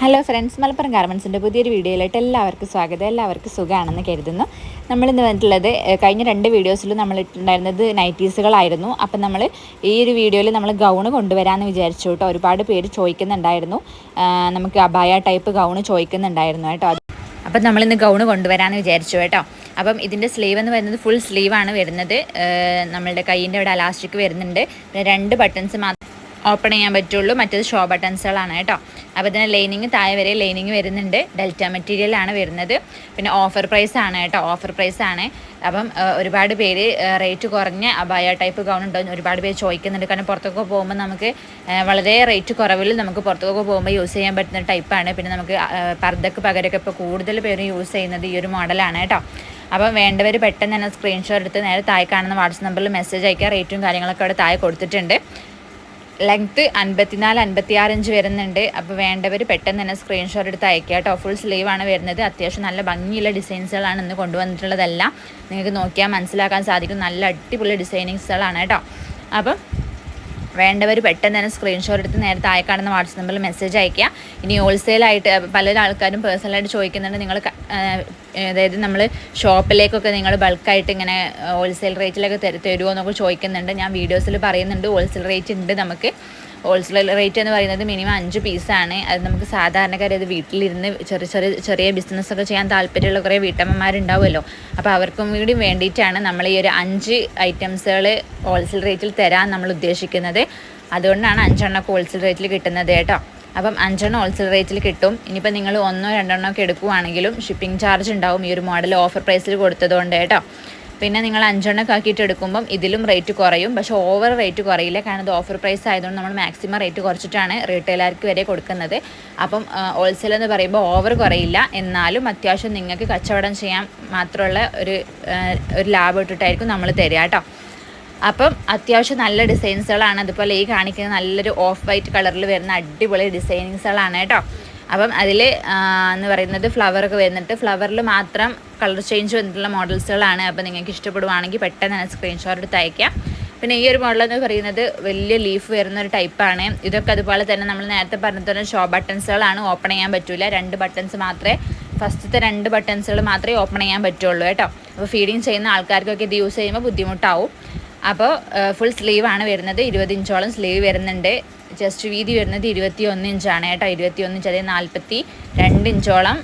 Hello friends Malappuram ഗാർമെൻസിന്റെ പുതിയൊരു വീഡിയോയിലായിട്ട് എല്ലാവർക്കും സ്വാഗതം. എല്ലാവർക്കും സുഖമാണെന്ന് കരുതുന്നു. നമ്മൾ ഇന്ന് വന്നിട്ടുള്ളത് കഴിഞ്ഞ രണ്ട് വീഡിയോസിലും നമ്മൾ ഇട്ടുണ്ടായിരുന്നത് നൈറ്റീസുകളായിരുന്നു അപ്പം നമ്മൾ ഈ ഒരു വീഡിയോയിൽ നമ്മൾ ഗൗണ് കൊണ്ടുവരാമെന്ന് വിചാരിച്ചു കേട്ടോ. ഒരുപാട് പേര് ചോദിക്കുന്നുണ്ടായിരുന്നു. നമുക്ക് അബായ ടൈപ്പ് ഗൗണ് ചോദിക്കുന്നുണ്ടായിരുന്നു കേട്ടോ. അപ്പം നമ്മളിന്ന് ഗൗണ് കൊണ്ടുവരാമെന്ന് വിചാരിച്ചു കേട്ടോ. അപ്പം ഇതിന്റെ സ്ലീവ് എന്ന് പറയുന്നത് ഫുൾ സ്ലീവാണ് വരുന്നത്. നമ്മളുടെ കൈയിന്റെ ഇവിടെ അലാസ്റ്റിക് വരുന്നുണ്ട്. പിന്നെ രണ്ട് ബട്ടൺസ് മാത്രം ഓപ്പൺ ചെയ്യാൻ പറ്റുള്ളൂ. മറ്റത് ഷോ ബട്ടൺസുകളാണ് കേട്ടോ. അപ്പോൾ ഇതിന് ലൈനിങ് താഴെ വരെ ലൈനിങ് വരുന്നുണ്ട്. ഡെൽറ്റ മെറ്റീരിയൽ ആണ് വരുന്നത്. പിന്നെ ഓഫർ പ്രൈസ് ആണ് കേട്ടോ. ഓഫർ പ്രൈസ് ആണ്. അപ്പം ഒരുപാട് പേര് റേറ്റ് കുറഞ്ഞ അബായ ടൈപ്പ് ഗൗൺ ഉണ്ടോ ഒരുപാട് പേര് ചോദിക്കുന്നുണ്ട്. കാരണം പുറത്തൊക്കെ പോകുമ്പോൾ നമുക്ക് വളരെ റേറ്റ് കുറവിൽ നമുക്ക് പുറത്തൊക്കെ പോകുമ്പോൾ യൂസ് ചെയ്യാൻ പറ്റുന്ന ടൈപ്പാണ് പിന്നെ നമുക്ക് പർദ്ദക്ക് പകരമൊക്കെ ഇപ്പോൾ കൂടുതൽ പേര് യൂസ് ചെയ്യുന്നത് ഈ ഒരു മോഡലാണ് കേട്ടോ. അപ്പം വേണ്ടവർ പെട്ടെന്ന് തന്നെ സ്ക്രീൻഷോട്ട് എടുത്ത് നേരെ താഴെ കാണുന്ന വാട്സപ്പ് നമ്പറിൽ മെസ്സേജ് അയക്കുക. റേറ്റും കാര്യങ്ങളൊക്കെ അവിടെ താഴെ കൊടുത്തിട്ടുണ്ട്. ലെങ്ത്ത് അൻപത്തിനാല് അൻപത്തി ആറ് ഇഞ്ച് വരുന്നുണ്ട്. അപ്പോൾ വേണ്ടവർ പെട്ടെന്ന് തന്നെ സ്ക്രീൻഷോട്ട് എടുത്ത് അയക്കുക കേട്ടോ. ഫുൾ സ്ലീവ് ആണ് വരുന്നത്. അത്യാവശ്യം നല്ല ഭംഗിയുള്ള ഡിസൈൻസുകളാണ് ഇന്ന് കൊണ്ടുവന്നിട്ടുള്ളതെല്ലാം നിങ്ങൾക്ക് നോക്കിയാൽ മനസ്സിലാക്കാൻ സാധിക്കും. നല്ല അടിപൊളി ഡിസൈനിങ്സുകളാണ് കേട്ടോ. അപ്പം വേണ്ടവർ പെട്ടെന്ന് തന്നെ സ്ക്രീൻഷോട്ട് എടുത്ത് നേരെ താഴെ കാണുന്ന നമ്പറിൽ മെസ്സേജ് അയക്കുക ഇനി ഹോൾസെയിലായിട്ട് പല ആൾക്കാരും പേഴ്സണലായിട്ട് ചോദിക്കുന്നുണ്ട്. നിങ്ങൾ അതായത് നമ്മൾ ഷോപ്പിലേക്കൊക്കെ നിങ്ങൾ ബൾക്കായിട്ട് ഇങ്ങനെ ഹോൾസെയിൽ റേറ്റിലൊക്കെ തരു തരുമോ എന്നൊക്കെ ചോദിക്കുന്നുണ്ട്. ഞാൻ വീഡിയോസിൽ പറയുന്നുണ്ട് ഹോൾസെയിൽ റേറ്റ് ഉണ്ട് നമുക്ക്. ഹോൾസെയിൽ റേറ്റ് എന്ന് പറയുന്നത് മിനിമം അഞ്ച് പീസാണ് അത് നമുക്ക് സാധാരണക്കാർ അത് വീട്ടിലിരുന്ന് ചെറിയ ചെറിയ ചെറിയ ബിസിനസ്സൊക്കെ ചെയ്യാൻ താല്പര്യമുള്ള കുറേ വീട്ടമ്മമാരുണ്ടാവുമല്ലോ. അപ്പോൾ അവർക്കും കൂടി വേണ്ടിയിട്ടാണ് നമ്മൾ ഈ ഒരു അഞ്ച് ഐറ്റംസുകൾ ഹോൾസെയിൽ റേറ്റിൽ തരാൻ നമ്മൾ ഉദ്ദേശിക്കുന്നത്. അതുകൊണ്ടാണ് അഞ്ചെണ്ണൊക്കെ ഹോൾസെയിൽ റേറ്റിൽ കിട്ടുന്നത് കേട്ടോ. അപ്പം അഞ്ചെണ്ണം ഹോൾസെയിൽ റേറ്റിൽ കിട്ടും. ഇനിയിപ്പോൾ നിങ്ങൾ ഒന്നോ രണ്ടെണ്ണോ ഒക്കെ എടുക്കുവാണെങ്കിലും ഷിപ്പിംഗ് ചാർജ് ഉണ്ടാവും. ഈ ഒരു മോഡൽ ഓഫർ പ്രൈസിൽ കൊടുത്തതുകൊണ്ട് കേട്ടോ. പിന്നെ നിങ്ങൾ അഞ്ചെണ്ണൊക്കെ ആക്കിയിട്ട് എടുക്കുമ്പം ഇതിലും റേറ്റ് കുറയും. പക്ഷെ ഓവർ റേറ്റ് കുറയില്ല. കാരണം ഇത് ഓഫർ പ്രൈസ് ആയതുകൊണ്ട് നമ്മൾ മാക്സിമം റേറ്റ് കുറച്ചിട്ടാണ് റീറ്റെയിലർക്ക് വരെ കൊടുക്കുന്നത്. അപ്പം ഹോൾസെയിൽ എന്ന് പറയുമ്പോൾ ഓവർ കുറയില്ല. എന്നാലും അത്യാവശ്യം നിങ്ങൾക്ക് കച്ചവടം ചെയ്യാൻ മാത്രമുള്ള ഒരു ഒരു ലാഭം ഇട്ടിട്ടായിരിക്കും നമ്മൾ തരിക കേട്ടോ. അപ്പം അത്യാവശ്യം നല്ല ഡിസൈൻസുകളാണ്. അതുപോലെ ഈ കാണിക്കുന്ന നല്ലൊരു ഓഫ് വൈറ്റ് കളറിൽ വരുന്ന അടിപൊളി ഡിസൈനിങ്സുകളാണ് കേട്ടോ. അപ്പം അതിൽ എന്ന് പറയുന്നത് ഫ്ലവറൊക്കെ വരുന്നിട്ട് ഫ്ലവറിൽ മാത്രം കളർ ചേഞ്ച് വന്നിട്ടുള്ള മോഡൽസുകളാണ് അപ്പം നിങ്ങൾക്ക് ഇഷ്ടപ്പെടുവാണെങ്കിൽ പെട്ടെന്ന് തന്നെ സ്ക്രീൻഷോട്ട് എടുത്ത് അയക്കാം. പിന്നെ ഈ ഒരു മോഡൽ എന്ന് പറയുന്നത് വലിയ ലീഫ് വരുന്ന ഒരു ടൈപ്പാണ് ഇതൊക്കെ അതുപോലെ തന്നെ നമ്മൾ നേരത്തെ പറഞ്ഞതുപോലെ ഷോ ബട്ടൺസുകളാണ് ഓപ്പൺ ചെയ്യാൻ പറ്റില്ല രണ്ട് ബട്ടൺസ് മാത്രമേ ഫസ്റ്റത്തെ രണ്ട് ബട്ടൺസുകൾ മാത്രമേ ഓപ്പൺ ചെയ്യാൻ പറ്റുള്ളൂ കേട്ടോ. അപ്പോൾ ഫീഡിങ് ചെയ്യുന്ന ആൾക്കാർക്കൊക്കെ ഇത് യൂസ് ചെയ്യുമ്പോൾ ബുദ്ധിമുട്ടാവും. അപ്പോൾ ഫുൾ സ്ലീവ് ആണ് വരുന്നത്. ഇരുപത് ഇഞ്ചോളം സ്ലീവ് വരുന്നുണ്ട്. ജസ്റ്റ് വീതി വരുന്നത് ഇരുപത്തി ഒന്ന് ഇഞ്ചാണ് കേട്ടോ. ഇരുപത്തി ഒന്ന് ഇഞ്ച് അതായത് നാൽപ്പത്തി രണ്ട് ഇഞ്ചോളം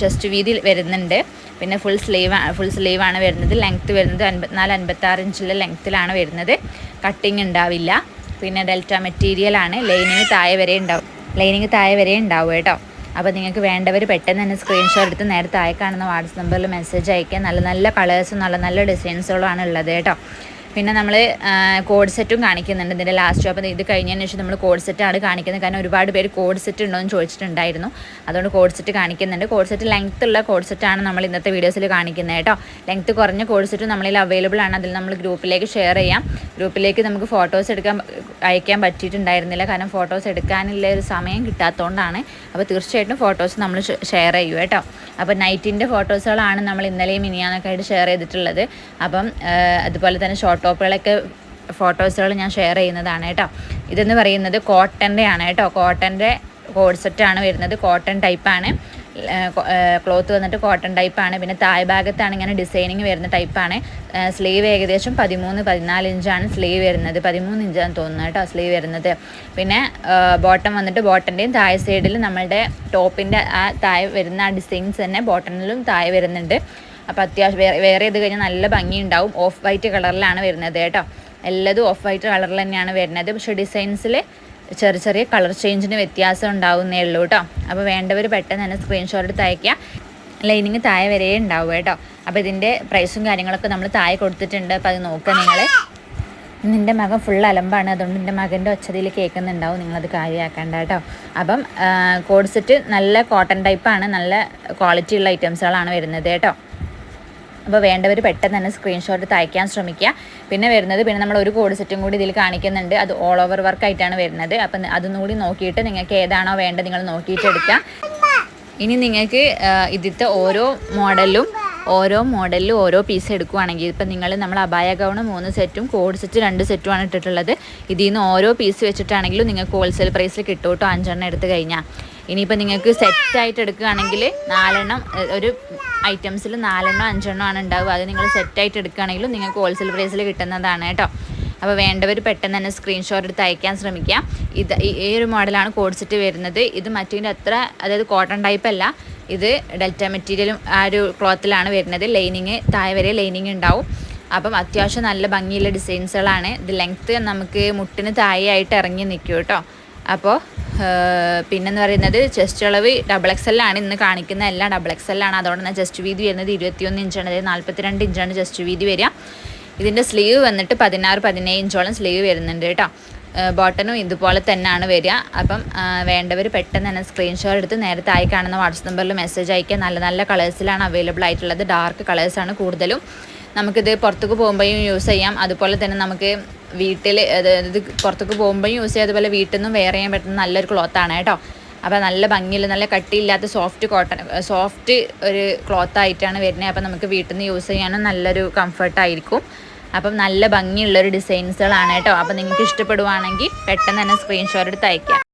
ചെസ്റ്റ് വീതി വരുന്നുണ്ട്. പിന്നെ ഫുൾ സ്ലീവ് ഫുൾ സ്ലീവ് ആണ് വരുന്നത്. ലെങ്ത്ത് വരുന്നത് അൻപത്തിനാല് അൻപത്താറ് ഇഞ്ചിലെ ലെങ്ത്തിലാണ് വരുന്നത്. കട്ടിങ് ഉണ്ടാവില്ല. പിന്നെ ഡെൽറ്റ മെറ്റീരിയൽ ആണ്. ലൈനിങ് താഴെ വരെ ഉണ്ടാവും. ലൈനിങ് താഴെ വരെ ഉണ്ടാവും കേട്ടോ. അപ്പോൾ നിങ്ങൾക്ക് വേണ്ടവർ പെട്ടെന്ന് തന്നെ സ്ക്രീൻഷോട്ട് എടുത്ത് നേരത്തെ താഴെ കാണുന്ന വാട്സപ്പ് നമ്പറിൽ മെസ്സേജ് അയക്കുക നല്ല നല്ല കളേഴ്സും നല്ല നല്ല ഡിസൈൻസുകളുമാണ് ഉള്ളത് കേട്ടോ. പിന്നെ നമ്മൾ കോഡ് സെറ്റും കാണിക്കുന്നുണ്ട്. ഇതിന്റെ ലാസ്റ്റ് അപ്പോൾ ഇത് കഴിഞ്ഞതിന് ശേഷം നമ്മൾ കോഡ് സെറ്റാണ് കാണിക്കുന്നത്. കാരണം ഒരുപാട് പേര് കോഡ് സെറ്റ് ഉണ്ടോ എന്ന് ചോദിച്ചിട്ടുണ്ടായിരുന്നു. അതുകൊണ്ട് കോഡ് സെറ്റ് കാണിക്കുന്നുണ്ട്. കോഡ് സെറ്റ് ലെങ്ത് ഉള്ള കോഡ് സെറ്റാണ് നമ്മൾ ഇന്നത്തെ വീഡിയോസിൽ കാണിക്കുന്നത് കേട്ടോ. ലെങ്ത് കുറഞ്ഞ കോഡ് സെറ്റ് നമ്മളിൽ അവൈലബിൾ ആണ്. അതിൽ നമ്മൾ ഗ്രൂപ്പിലേക്ക് ഷെയർ ചെയ്യാം. ഗ്രൂപ്പിലേക്ക് നമുക്ക് ഫോട്ടോസ് എടുക്കാൻ അയക്കാൻ പറ്റിയിട്ടുണ്ടായിരുന്നില്ല. കാരണം ഫോട്ടോസ് എടുക്കാനുള്ള ഒരു സമയം കിട്ടാത്തതുകൊണ്ടാണ് അപ്പോൾ തീർച്ചയായിട്ടും ഫോട്ടോസ് നമ്മൾ ഷെയർ ചെയ്യും കേട്ടോ. അപ്പോൾ നൈറ്റിന്റെ ഫോട്ടോസുകളാണ് നമ്മൾ ഇന്നലെയും ഇനിയാന്നൊക്കെ ആയിട്ട് ഷെയർ ചെയ്തിട്ടുള്ളത്. അപ്പം അതുപോലെ തന്നെ ഷോർട്ട് ടോപ്പുകളൊക്കെ ഫോട്ടോസുകൾ ഞാൻ ഷെയർ ചെയ്യുന്നതാണ് കേട്ടോ. ഇതെന്ന് പറയുന്നത് കോട്ടന്റെ ആണ് കേട്ടോ. കോട്ടന്റെ കോഡ് സെറ്റാണ് വരുന്നത്. കോട്ടൺ ടൈപ്പാണ് ക്ലോത്ത് വന്നിട്ട് കോട്ടൺ ടൈപ്പാണ് പിന്നെ താഴ് ഭാഗത്താണ് ഇങ്ങനെ ഡിസൈനിങ് വരുന്ന ടൈപ്പാണ് സ്ലീവ് ഏകദേശം പതിമൂന്ന് പതിനാല് ഇഞ്ചാണ് സ്ലീവ് വരുന്നത്. പതിമൂന്ന് ഇഞ്ചാന്ന് തോന്നുന്നത് കേട്ടോ സ്ലീവ് വരുന്നത്. പിന്നെ ബോട്ടം വന്നിട്ട് ബോട്ടന്റെയും താഴെ സൈഡിൽ നമ്മളുടെ ടോപ്പിന്റെ ആ താഴെ വരുന്ന ആ ഡിസൈൻസ് തന്നെ ബോട്ടണിലും താഴെ വരുന്നുണ്ട്. അപ്പോൾ അത്യാവശ്യം വേറെ വേറെ ഇത് കഴിഞ്ഞാൽ നല്ല ഭംഗിയുണ്ടാവും. ഓഫ് വൈറ്റ് കളറിലാണ് വരുന്നത് കേട്ടോ. എല്ലതും ഓഫ് വൈറ്റ് കളറിൽ തന്നെയാണ് വരുന്നത്. പക്ഷേ ഡിസൈൻസിൽ ചെറിയ ചെറിയ കളർ ചേഞ്ചിന് വ്യത്യാസം ഉണ്ടാവുന്നേ ഉള്ളൂ കേട്ടോ. അപ്പോൾ വേണ്ടവർ പെട്ടെന്ന് തന്നെ സ്ക്രീൻഷോട്ട് തയ്ക്കുക ലൈനിങ് താഴെ വരെ ഉണ്ടാവും കേട്ടോ. അപ്പോൾ ഇതിന്റെ പ്രൈസും കാര്യങ്ങളൊക്കെ നമ്മൾ താഴെ കൊടുത്തിട്ടുണ്ട്. അപ്പോൾ അത് നോക്കുക നിങ്ങൾ നിന്റെ മകൻ ഫുൾ അലമ്പാണ്. അതുകൊണ്ട് നിന്റെ മകന്റെ ഒച്ചതിൽ കേൾക്കുന്നുണ്ടാവും നിങ്ങളത് കാര്യമാക്കേണ്ട കേട്ടോ. അപ്പം കോഡ് സെറ്റ് നല്ല കോട്ടൺ ടൈപ്പാണ് നല്ല ക്വാളിറ്റി ഉള്ള ഐറ്റംസുകളാണ് വരുന്നത് കേട്ടോ. അപ്പോൾ വേണ്ടവർ പെട്ടെന്ന് തന്നെ സ്ക്രീൻഷോട്ട് തയ്ക്കാൻ ശ്രമിക്കുക. പിന്നെ വരുന്നത് പിന്നെ നമ്മൾ ഒരു കോഡ് സെറ്റും കൂടി ഇതിൽ കാണിക്കുന്നുണ്ട്. അത് ഓൾ ഓവർ വർക്ക് ആയിട്ടാണ് വരുന്നത്. അപ്പം അതും കൂടി നോക്കിയിട്ട് നിങ്ങൾക്ക് ഏതാണോ വേണ്ടത് നിങ്ങൾ നോക്കിയിട്ട് എടുക്കാം. ഇനി നിങ്ങൾക്ക് ഇതിലത്തെ ഓരോ മോഡലും ഓരോ മോഡലിലും ഓരോ പീസ് എടുക്കുവാണെങ്കിൽ ഇപ്പം നിങ്ങൾ നമ്മൾ അബായ ഗൗണ് മൂന്ന് സെറ്റും കോഡ് സെറ്റ് രണ്ട് സെറ്റുമാണ് ഇട്ടിട്ടുള്ളത്. ഇതിൽ നിന്ന് ഓരോ പീസ് വെച്ചിട്ടാണെങ്കിലും നിങ്ങൾക്ക് ഹോൾസെയിൽ പ്രൈസിൽ കിട്ടും കേട്ടോ. അഞ്ചെണ്ണം എടുത്ത് കഴിഞ്ഞാൽ. ഇനിയിപ്പോൾ നിങ്ങൾക്ക് സെറ്റായിട്ട് എടുക്കുകയാണെങ്കിൽ നാലെണ്ണം ഒരു ഐറ്റംസിൽ നാലെണ്ണം അഞ്ചെണ്ണം ആണ് ഉണ്ടാവുക. അത് നിങ്ങൾ സെറ്റായിട്ട് എടുക്കുകയാണെങ്കിലും നിങ്ങൾക്ക് ഹോൾസെയിൽ പ്രൈസിൽ കിട്ടുന്നതാണ് കേട്ടോ. അപ്പോൾ വേണ്ടവർ പെട്ടെന്ന് തന്നെ സ്ക്രീൻഷോട്ട് എടുത്ത് അയക്കാൻ ശ്രമിക്കാം. ഇത് ഈ ഒരു മോഡലാണ് കോഡ് സെറ്റ് വരുന്നത്. ഇത് മറ്റേതിന്റെ അത്ര അതായത് കോട്ടൺ ടൈപ്പ് അല്ല. ഇത് ഡെൽറ്റ മെറ്റീരിയലും ആ ഒരു ക്ലോത്തിലാണ് വരുന്നത്. ലൈനിങ് താഴെ വരെ ലൈനിങ് ഉണ്ടാവും. അപ്പം അത്യാവശ്യം നല്ല ഭംഗിയുള്ള ഡിസൈൻസുകളാണ് ഇത് ലെങ്ത്ത് നമുക്ക് മുട്ടിന് താഴെയായിട്ട് ഇറങ്ങി നിൽക്കും കേട്ടോ. അപ്പോൾ പിന്നെന്ന് പറയുന്നത് ചെസ്റ്റ് അളവ് ഡബിൾ എക്സ് ആണ് ഇന്ന് കാണിക്കുന്ന എല്ലാം ഡബിൾ എക്സ് ആണ്. അതുകൊണ്ട് തന്നെ ചെസ്റ്റ് വീതി വരുന്നത് ഇരുപത്തിയൊന്ന് ഇഞ്ചാണ് അതായത് നാൽപ്പത്തിരണ്ട് ഇഞ്ചാണ് ചെസ്റ്റ് വീതി വരിക. ഇതിന്റെ സ്ലീവ് വന്നിട്ട് പതിനാറ് പതിനേഴ് ഇഞ്ചോളം സ്ലീവ് വരുന്നുണ്ട് കേട്ടോ. ബോട്ടനും ഇതുപോലെ തന്നെയാണ് വരിക. അപ്പം വേണ്ടവർ പെട്ടെന്ന് തന്നെ സ്ക്രീൻഷോട്ട് എടുത്ത് നേരത്തെ ആയി കാണുന്ന വാട്സപ്പ് നമ്പറിൽ മെസ്സേജ് അയക്കുക. നല്ല നല്ല കളേഴ്സിലാണ് അവൈലബിൾ ആയിട്ടുള്ളത്. ഡാർക്ക് കളേഴ്സാണ് കൂടുതലും. നമുക്കിത് പുറത്തേക്ക് പോകുമ്പോഴും യൂസ് ചെയ്യാം. അതുപോലെ തന്നെ നമുക്ക് വീട്ടിൽ അതായത് പുറത്തേക്ക് പോകുമ്പോഴും യൂസ് ചെയ്യാം. അതുപോലെ വീട്ടിൽ നിന്നും വെയർ ചെയ്യാൻ പറ്റുന്ന നല്ലൊരു ക്ലോത്താണ് കേട്ടോ. അപ്പോൾ നല്ല ഭംഗിയുള്ള നല്ല കട്ടിയില്ലാത്ത സോഫ്റ്റ് കോട്ടൺ സോഫ്റ്റ് ഒരു ക്ലോത്ത് ആയിട്ടാണ് വരുന്നത്. അപ്പോൾ നമുക്ക് വീട്ടിൽ നിന്ന് യൂസ് ചെയ്യാനും നല്ലൊരു കംഫർട്ടായിരിക്കും അപ്പം നല്ല ഭംഗിയുള്ളൊരു ഡിസൈൻസുകളാണ് കേട്ടോ. അപ്പോൾ നിങ്ങൾക്ക് ഇഷ്ടപ്പെടുവാണെങ്കിൽ പെട്ടെന്ന് തന്നെ സ്ക്രീൻഷോട്ട് എടുത്ത് അയക്കാം